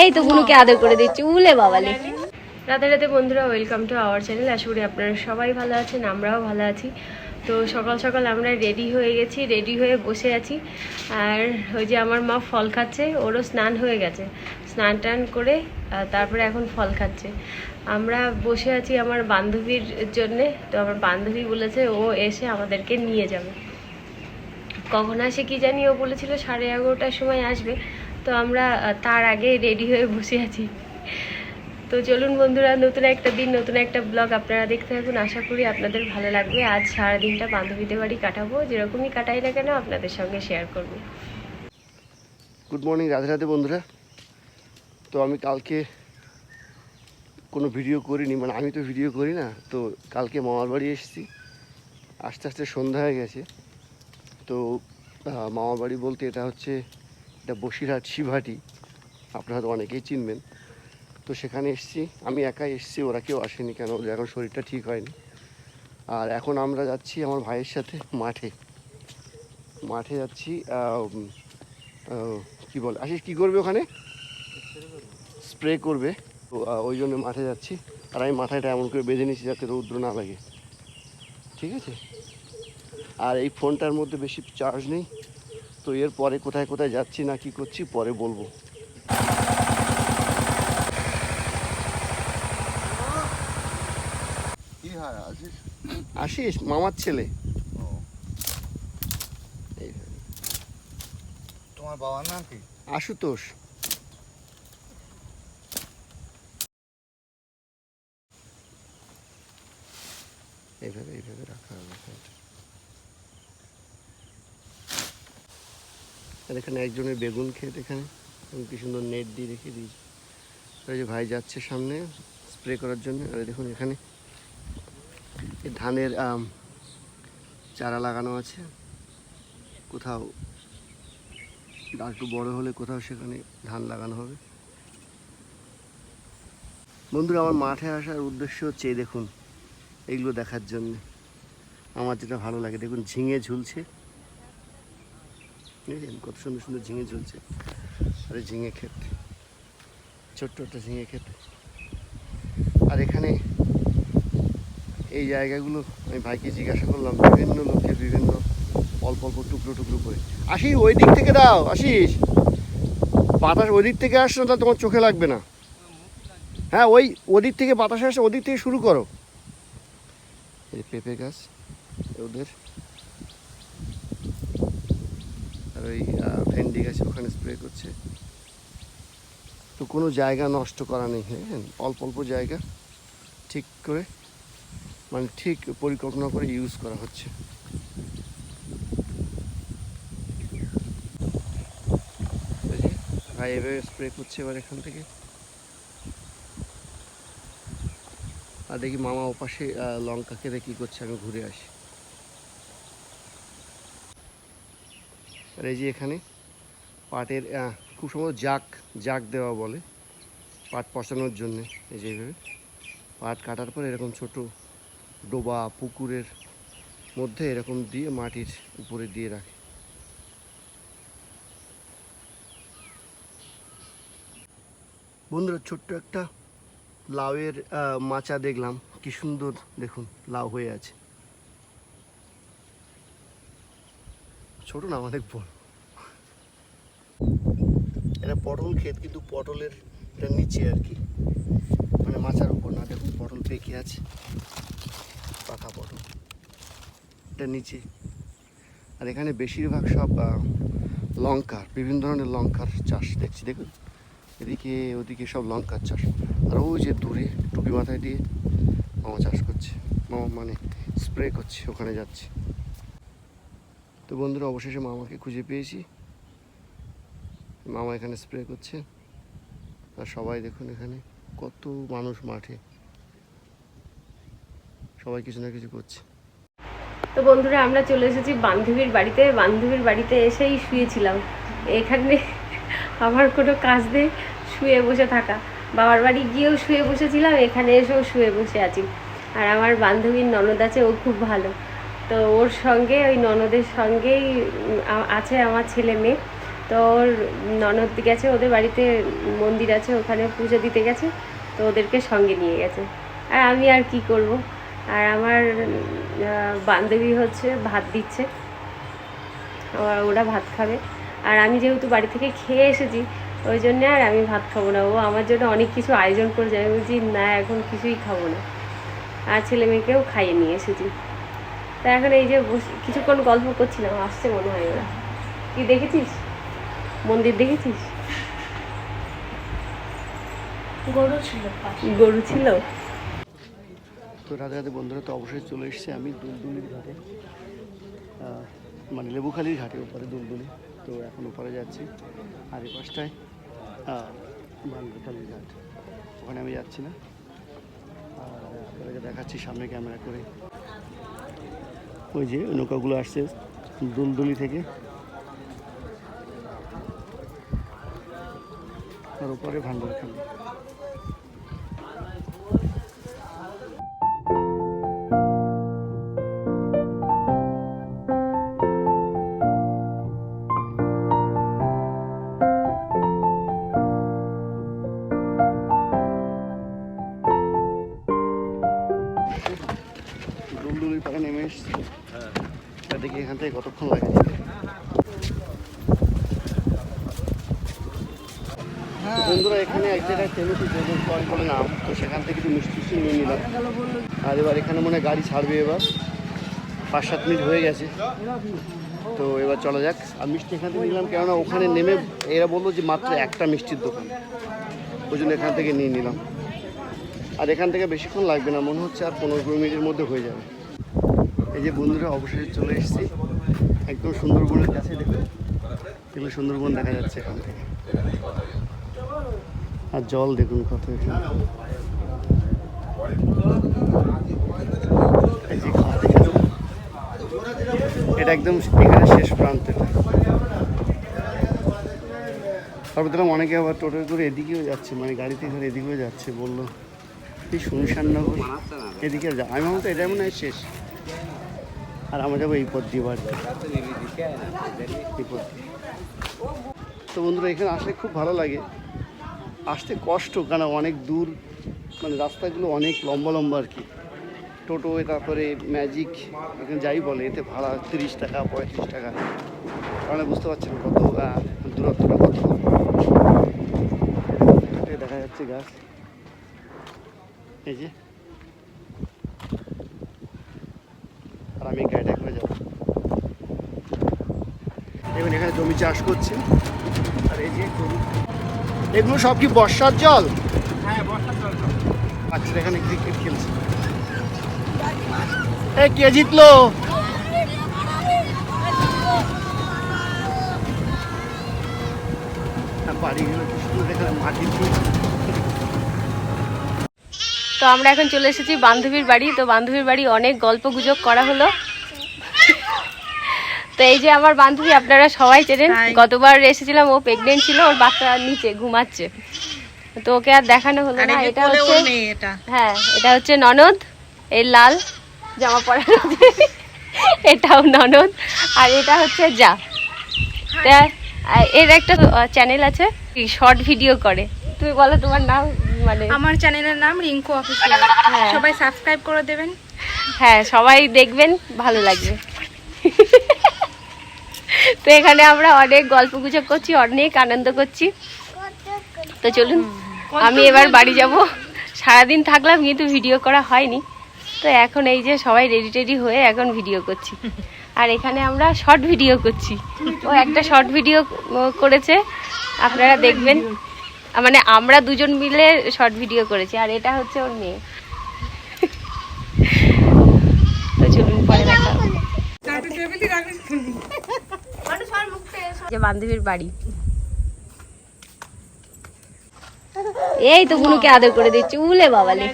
এই তো বুনুকে আদর করে দিচ্ছি, উলে বাবালে। রাতে রাতে বন্ধুরা ওয়েলকাম টু আওয়ার চ্যানেল আশা করি আপনারা সবাই ভালো আছেন, আমরাও ভালো আছি। তো সকাল সকাল আমরা রেডি হয়ে গেছি রেডি হয়ে বসে আছি। আর ওই যে আমার মা ফল খাচ্ছে, ওরও স্নান হয়ে গেছে। স্নান টান করে তারপরে এখন ফল খাচ্ছে। আমরা বসে আছি আমার বান্ধবীর জন্যে। তো আমার বান্ধবী বলেছে, ও এসে আমাদেরকে নিয়ে যাবে। কখন আসে কি জানি ও বলেছিল সাড়ে এগারোটার সময় আসবে। তো আমরা তার আগে রেডি হয়ে বসে আছি। তো চলুন বন্ধুরা, নতুন একটা দিন, নতুন একটা ব্লগ আপনারা দেখতে থাকুন। আশা করি আপনাদের ভালো লাগবে। আজ সারাদিনটা বান্ধবীদের বাড়ি কাটাবো। যেরকমই কাটাই না কেন, আপনাদের সঙ্গে শেয়ার করব। গুড মর্নিং রাধে রাধে বন্ধুরা। তো আমি কালকে কোনো ভিডিও করিনি মানে আমি তো ভিডিও করি না, তো কালকে মামার বাড়ি এসেছি। আস্তে আস্তে সন্ধ্যা হয়ে গেছে। তো আহ, মামার বাড়ি বলতে এটা হচ্ছে এটা বসিরহাট শিবহাটি। আপনারা তো অনেকেই চিনবেন। তো সেখানে এসেছি। আমি একাই এসেছি ওরা কেউ আসেনি কেন? ওদের এখন শরীরটা ঠিক হয়নি। আর এখন আমরা যাচ্ছি আমার ভাইয়ের সাথে মাঠে। মাঠে যাচ্ছি কি বলে? আশিস কি করবে ওখানে? স্প্রে করবে। তো ওই জন্য মাঠে যাচ্ছি। আর আমি মাথাটা এমন করে বেঁধে নিচ্ছি যাতে রৌদ্র না লাগে। ঠিক আছে? আর এই ফোনটার মধ্যে বেশি চার্জ নেই। তো এর পরে কোথায় কোথায় যাচ্ছি না কি করছি পরে বলব। আশিস? মামার ছেলে। তোমার বাবার নাম কি? আশুতোষ। এইভাবে এইভাবে রাখা হবে। আর এখানে একজনের বেগুন ক্ষেত এখানে। কি সুন্দর নেট দিয়ে রেখে দিয়েছি। এই যে ভাই যাচ্ছে সামনে স্প্রে করার জন্য। আর দেখুন এখানে ধানের চারা লাগানো আছে। কোথাও একটু বড় হলে কোথাও সেখানে ধান লাগানো হবে। বন্ধুরা, আমার মাঠে আসার উদ্দেশ্য হচ্ছে দেখুন, এইগুলো দেখার জন্য। আমার যেটা ভালো লাগে, দেখুন ঝিঙে ঝুলছে। দেখেছেন কত সুন্দর সুন্দর ঝিঙে ঝুলছে। আর ঝিঙে ক্ষেত। ছোট্ট একটা ঝিঙে ক্ষেত। আর এখানে এই জায়গাগুলো আমি ভাইকে জিজ্ঞাসা করলাম, বিভিন্ন লোকের বিভিন্ন অল্প অল্প টুকরো টুকরো করে। আসি ওই দিক থেকে দাও আসিস বাতাস ওই দিক থেকে আসছো তাহলে তোমার চোখে লাগবে না। হ্যাঁ ওই ওদিক থেকে বাতাস আসে ওদিক থেকে শুরু করো। এই পেঁপে গাছ ওদের আর ওই ভেন্ডি গাছে, ওখানে স্প্রে করছে। তো কোনো জায়গা নষ্ট করা নেই হ্যাঁ? অল্প অল্প জায়গা ঠিক করে মানে ঠিক পরিকল্পনা করে ইউজ করা হচ্ছে। ভাই এভাবে স্প্রে করছে এবার এখান থেকে। আর দেখি মামা ওপাশে লঙ্কা কেটে কী করছে, আমি ঘুরে আসি। আর এই যে এখানে পাটের খুব সম্ভবত জাক জাক দেওয়া বলে পাট পচানোর জন্যে, এই যে এইভাবে। পাট কাটার পর এরকম ছোট ডোবা পুকুরের মধ্যে এরকম দিয়ে মাটির উপরে দিয়ে রাখে। বন্ধুরা, ছোট্ট একটা লাউয়ের মাচা দেখলাম। কি সুন্দর, দেখুন, লাউ হয়ে আছে। ছোট না অনেক বড়। এটা পটল ক্ষেত, কিন্তু পটলের এটা নিচে আর কি। মানে মাচার উপর না, দেখুন, পটল পেকে আছে। পাকা পটল। এটা নিচে। আর এখানে বেশিরভাগ সব লঙ্কার, বিভিন্ন ধরনের লঙ্কার চাষ দেখছি, দেখুন। এদিকে, ওদিকে সব লঙ্কার চাষ। আর ওই যে দূরে, টুপি মাথায় দিয়ে মামা চাষ করছে। মামা মানে স্প্রে করছে, ওখানে যাচ্ছে। তো বন্ধুরা, অবশেষে মামাকে খুঁজে পেয়েছি। মামা এখানে স্প্রে করছে। আর সবাই দেখুন এখানে কত মানুষ মাঠে। সবাই কিছু না কিছু করছে। তো বন্ধুরা, আমরা চলে এসেছি বান্ধবীর বাড়িতে। বান্ধবীর বাড়িতে এসেই শুয়েছিলাম। এখানে আমার কোনো কাজ নেই, শুয়ে বসে থাকা। বাবার বাড়ি গিয়েও শুয়ে বসেছিলাম, এখানে এসেও শুয়ে বসে আছি। আর আমার বান্ধবীর ননদ আছে, ও খুব ভালো। তো ওর সঙ্গে, ওই ননদের সঙ্গেই আছে আমার ছেলে মেয়ে। তো ওর ননদ গেছে, ওদের বাড়িতে মন্দির আছে, ওখানে পুজো দিতে গেছে, তো ওদেরকে সঙ্গে নিয়ে গেছে। আর আমি আর কি করব? আর আমার বান্ধবী হচ্ছে, ভাত দিচ্ছে। ওরা ভাত খাবে। আর আমি যেহেতু বাড়ি থেকে খেয়ে এসেছি, ওই জন্যে আর আমি ভাত খাব না। ও আমার জন্য অনেক কিছু আয়োজন করে যায় বলছি, না, এখন কিছুই খাব না। আর ছেলে মেয়েকেও খাইয়ে নিয়ে এসেছি। তা এখন এই যে কিছুক্ষণ গল্প করছিলাম আসছে মনে হয় ওরা। কি দেখেছিস? মন্দির দেখেছিস? গরু ছিল গরু ছিল? তো রাতে রাতে বন্ধুরা তো অবশ্যই চলে এসেছে আমি দুলদুলির ঘাটে। মানে লেবুখালির ঘাটে ওপরে দুলদুলি। তো এখন ওপরে যাচ্ছি। আর এই পাশটায় বান্ধুখালির ঘাট। ওখানে আমি যাচ্ছি না। আর আপনাদেরকে দেখাচ্ছি সামনে ক্যামেরা করে। ওই যে নৌকাগুলো আসছে দুলদুলি থেকে। আর ওপরে ভান্ডারখালি দুলদুলির পাড়ে নেমে এসছি। তা দেখি এখান থেকে কতক্ষণ লাগে? বন্ধুরা, এখানে এক জায়গায় নাম, তো সেখান থেকে কিছু মিষ্টি মিষ্টি নিয়ে নিলাম। আর এবার এখানে মনে হয় গাড়ি ছাড়বে এবার। পাঁচ সাত মিনিট হয়ে গেছে। তো এবার চলা যাক। আর মিষ্টি এখান থেকে নিলাম, কেননা ওখানে নেমে এরা বলল যে মাত্র একটা মিষ্টির দোকান। ওই জন্য এখান থেকে নিয়ে নিলাম। আর এখান থেকে বেশিক্ষণ লাগবে না, মনে হচ্ছে আর পনেরো কুড়ি মিনিটের মধ্যে হয়ে যাবে। এই যে বন্ধুরা, অবশেষে চলে এসেছি। একদম সুন্দরবনের কাছে, দেখুন। এগুলো সুন্দরবন দেখা যাচ্ছে এখান থেকে। আর জল, দেখুন কত এখানে। এটা একদম এখানে শেষ প্রান্ত তারপর দেখলাম অনেকে আবার টোটো করে এদিকেও যাচ্ছে মানে গাড়িতে করে এদিকেও যাচ্ছে, বলল। এই শুনশান নগর। এদিকে যা আমি ভাবলাম তো এটা মনে হয় শেষ। আর আমরা যাব এই পথ দিয়ে বাড়ি। এই পথ দিয়ে। তো বন্ধুরা, এখানে আসলে খুব ভালো লাগে। আসতে কষ্ট, কারণ অনেক দূর মানে রাস্তাগুলো অনেক লম্বা লম্বা আর কি। টোটো, তারপরে ম্যাজিক, এখানে যাই বলে, এতে ভাড়া তিরিশ টাকা, পঁয়ত্রিশ টাকা। তাহলে বুঝতে পারছেন কত দূরত্বটা কত। দেখা যাচ্ছে গাছ। এই যে আর আমি গাড়িটা করে যাব দেখুন এখানে জমি চাষ করছে। আর এই যে এগুলো সব কি বর্ষার জল? আচ্ছা এখানে ক্রিকেট খেলছে। এ কে জিতলো? বাড়িগুলো কি সুন্দর এখানে মাটির তো আমরা এখন চলে এসেছি বান্ধবীর বাড়ি। তো বান্ধবীর বাড়ি অনেক গল্প গুজব করা হলো। তো এই যে আমার বান্ধবী আপনারা সবাই চেনেন গতবার এসেছিলাম ও প্রেগনেন্ট ছিল ওর বাচ্চা নিচে ঘুমাচ্ছে। তো ওকে আর দেখানো হলো না এটা হচ্ছে এটা। হ্যাঁ এটা হচ্ছে ননদ এই লাল জামা পরা এটাও ননদ আর এটা হচ্ছে যা। এর একটা চ্যানেল আছে শর্ট ভিডিও করে। তুমি বলো তোমার নাম মানে আমার চ্যানেলের নাম রিঙ্কু অফিসিয়াল হ্যাঁ। সবাই সাবস্ক্রাইব করে দেবেন। হ্যাঁ সবাই দেখবেন ভালো লাগবে। তো এখানে আমরা অনেক গল্প গুজব করছি, অনেক আনন্দ করছি। তো চলুন, আমি এবার বাড়ি যাব। সারাদিন থাকলাম, কিন্তু ভিডিও করা হয়নি। তো এখন এই যে সবাই রেডি টেডি হয়ে এখন ভিডিও করছি। আর এখানে আমরা শর্ট ভিডিও করছি। ও একটা শর্ট ভিডিও করেছে, আপনারা দেখবেন। মানে আমরা দুজন মিলে শর্ট ভিডিও করেছি, আর এটা হচ্ছে ওর মেয়ে। তো চলুন, পরে দেখা। যে বান্ধবীর বাড়ি। এই তো গুনুকে আদর করে দিচ্ছি। উলে বাবালে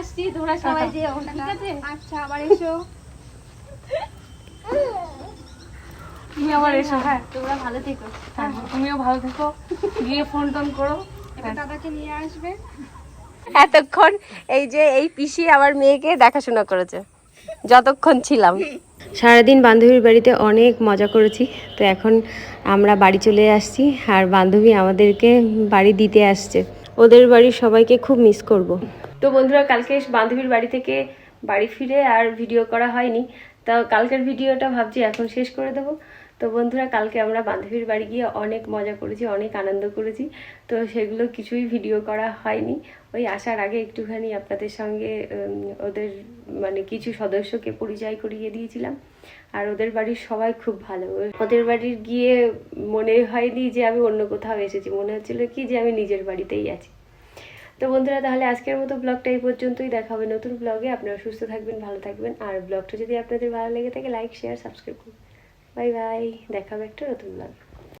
আসছি তোমরা সবাই যেও। ঠিক আছে? আচ্ছা আবার এসো। তুমি আবার এসো হ্যাঁ। তোমরা ভালো থেকো। তুমিও ভালো থেকো। গিয়ে ফোন টোন করো। দাদাকে নিয়ে আসবে। এতক্ষণ এই যে এই পিসি আমার মেয়েকে দেখাশোনা করেছে। যতক্ষণ ছিলাম। সারাদিন বান্ধবীর বাড়িতে অনেক মজা করেছি। তো এখন আমরা বাড়ি চলে আসছি আর বান্ধবী আমাদেরকে বাড়ি দিতে আসছে। ওদের বাড়ির সবাইকে খুব মিস করব। তো বন্ধুরা, কালকে বান্ধবীর বাড়ি থেকে বাড়ি ফিরে আর ভিডিও করা হয়নি। তো কালকের ভিডিওটা ভাবছি এখন শেষ করে দেবো। তো বন্ধুরা, কালকে আমরা বান্ধবীর বাড়ি গিয়ে অনেক মজা করেছি, অনেক আনন্দ করেছি। তো সেগুলো কিছুই ভিডিও করা হয়নি। ওই আসার আগে একটুখানি আপনাদের সঙ্গে ওদের মানে কিছু সদস্যকে পরিচয় করিয়ে দিয়েছিলাম। আর ওদের বাড়ির সবাই খুব ভালো। ওদের বাড়ির গিয়ে মনে হয়নি যে আমি অন্য কোথাও এসেছি। মনে হচ্ছিল কি যে আমি নিজের বাড়িতেই আছি। তো বন্ধুরা, তাহলে আজকের মতো ব্লগটা এই পর্যন্তই। দেখা হবে নতুন ব্লগে। আপনারা সুস্থ থাকবেন, ভালো থাকবেন। আর ব্লগটা যদি আপনাদের ভালো লেগে থাকে, লাইক, শেয়ার, সাবস্ক্রাইব করুন। বাই বাই দেখা হবে একটা নতুন ব্লগ